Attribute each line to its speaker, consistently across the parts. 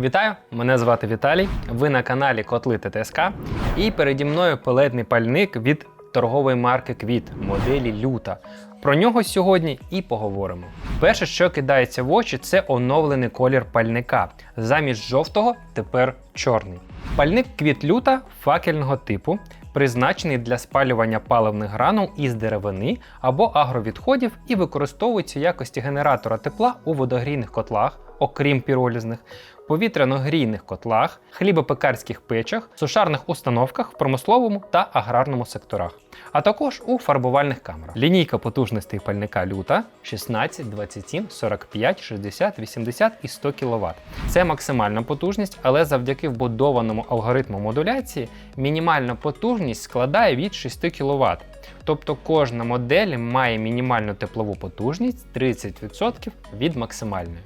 Speaker 1: Вітаю! Мене звати Віталій. Ви на каналі Котли ТТСК. І переді мною пелетний пальник від торгової марки Квіт моделі Люта. Про нього сьогодні і поговоримо. Перше, що кидається в очі, це оновлений колір пальника. Замість жовтого тепер чорний. Пальник квіт люта факельного типу, призначений для спалювання паливних гранул із деревини або агровідходів і використовується в якості генератора тепла у водогрійних котлах, окрім піролізних, повітряно-грійних котлах, хлібопекарських печах, сушарних установках в промисловому та аграрному секторах, а також у фарбувальних камерах. Лінійка потужностей пальника люта 16, 27, 45, 60, 80 і 100 кВт. Це максимальна потужність, але завдяки вбудованому алгоритму модуляції мінімальна потужність складає від 6 кВт. Тобто кожна модель має мінімальну теплову потужність 30% від максимальної.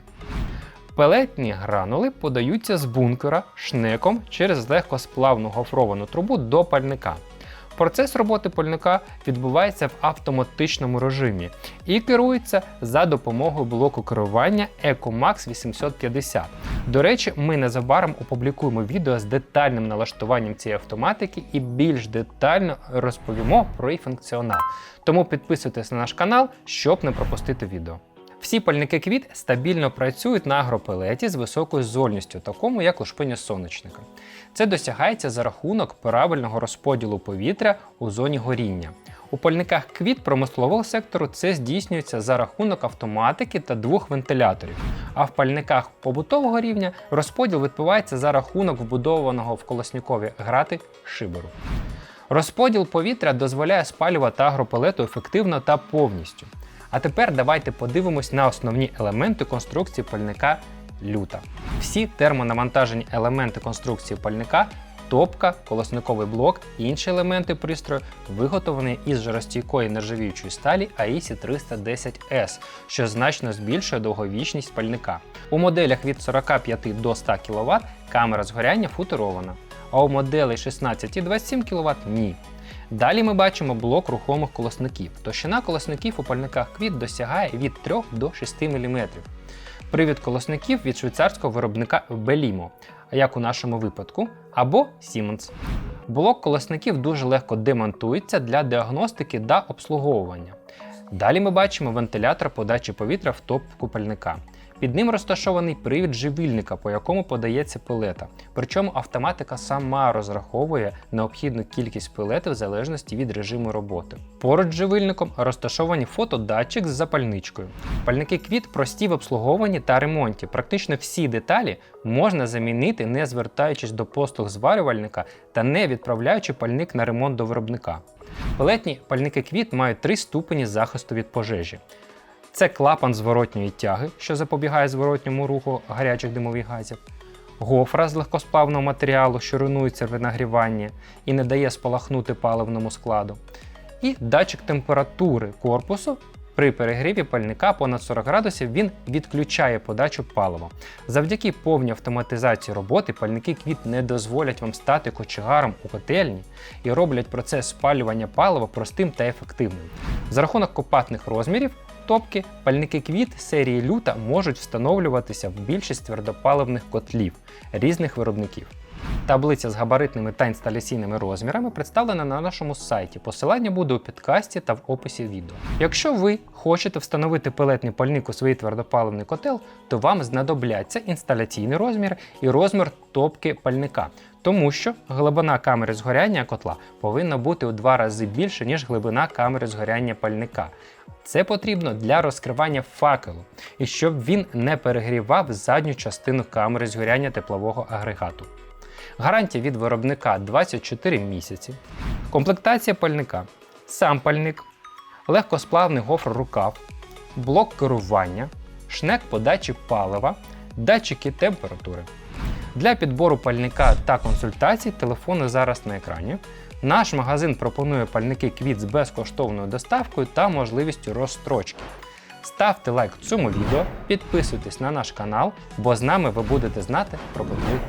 Speaker 1: Пелетні гранули подаються з бункера шнеком через легкосплавну гофровану трубу до пальника. Процес роботи пальника відбувається в автоматичному режимі і керується за допомогою блоку керування EcoMax 850. До речі, ми незабаром опублікуємо відео з детальним налаштуванням цієї автоматики і більш детально розповімо про її функціонал. Тому підписуйтесь на наш канал, щоб не пропустити відео. Всі пальники квіт стабільно працюють на агропелеті з високою зольністю, такому як лушпиня сонячника. Це досягається за рахунок правильного розподілу повітря у зоні горіння. У пальниках квіт промислового сектору це здійснюється за рахунок автоматики та двох вентиляторів. А в пальниках побутового рівня розподіл відбувається за рахунок вбудованого в колоснікові грати шибору. Розподіл повітря дозволяє спалювати агропелету ефективно та повністю. А тепер давайте подивимось на основні елементи конструкції пальника люта. Всі термонавантажені елементи конструкції пальника, топка, колосниковий блок і інші елементи пристрою виготовлені із жаростійкої нержавіючої сталі AISI 310S, що значно збільшує довговічність пальника. У моделях від 45 до 100 кВт камера згоряння футерована, а у моделей 16 і 27 кВт ні. Далі ми бачимо блок рухомих колосників. Товщина колосників у пальниках квіт досягає від 3 до 6 мм. Привід колосників від швейцарського виробника Belimo, як у нашому випадку, або Siemens. Блок колосників дуже легко демонтується для діагностики та обслуговування. Далі ми бачимо вентилятор подачі повітря в топку пальника. Під ним розташований привід живильника, по якому подається пилета. Причому автоматика сама розраховує необхідну кількість пилети в залежності від режиму роботи. Поруч з живильником розташовані фотодатчик з запальничкою. Пальники квіт прості в обслуговуванні та ремонті. Практично всі деталі можна замінити, не звертаючись до послуг зварювальника та не відправляючи пальник на ремонт до виробника. Пелетні пальники квіт мають три ступені захисту від пожежі. Це клапан зворотньої тяги, що запобігає зворотньому руху гарячих димових газів, гофра з легкосплавного матеріалу, що руйнується при нагріванні і не дає спалахнути паливному складу, і датчик температури корпусу. При перегріві пальника понад 40 градусів він відключає подачу палива. Завдяки повній автоматизації роботи пальники квіт не дозволять вам стати кочегаром у котельні і роблять процес спалювання палива простим та ефективним. За рахунок компактних розмірів топки, пальники квіт серії люта можуть встановлюватися в більшість твердопаливних котлів різних виробників. Таблиця з габаритними та інсталяційними розмірами представлена на нашому сайті. Посилання буде у підкасті та в описі відео. Якщо ви хочете встановити пелетний пальник у свій твердопаливний котел, то вам знадобляться інсталяційний розмір і розмір топки пальника. Тому що глибина камери згоряння котла повинна бути у два рази більше, ніж глибина камери згоряння пальника. Це потрібно для розкривання факелу і щоб він не перегрівав задню частину камери згоряння теплового агрегату. Гарантія від виробника 24 місяці. Комплектація пальника. Сам пальник, легкосплавний гофр рукав, блок керування, шнек подачі палива, датчики температури. Для підбору пальника та консультацій телефони зараз на екрані. Наш магазин пропонує пальники квіт з безкоштовною доставкою та можливістю розстрочки. Ставте лайк цьому відео, підписуйтесь на наш канал, бо з нами ви будете знати про котли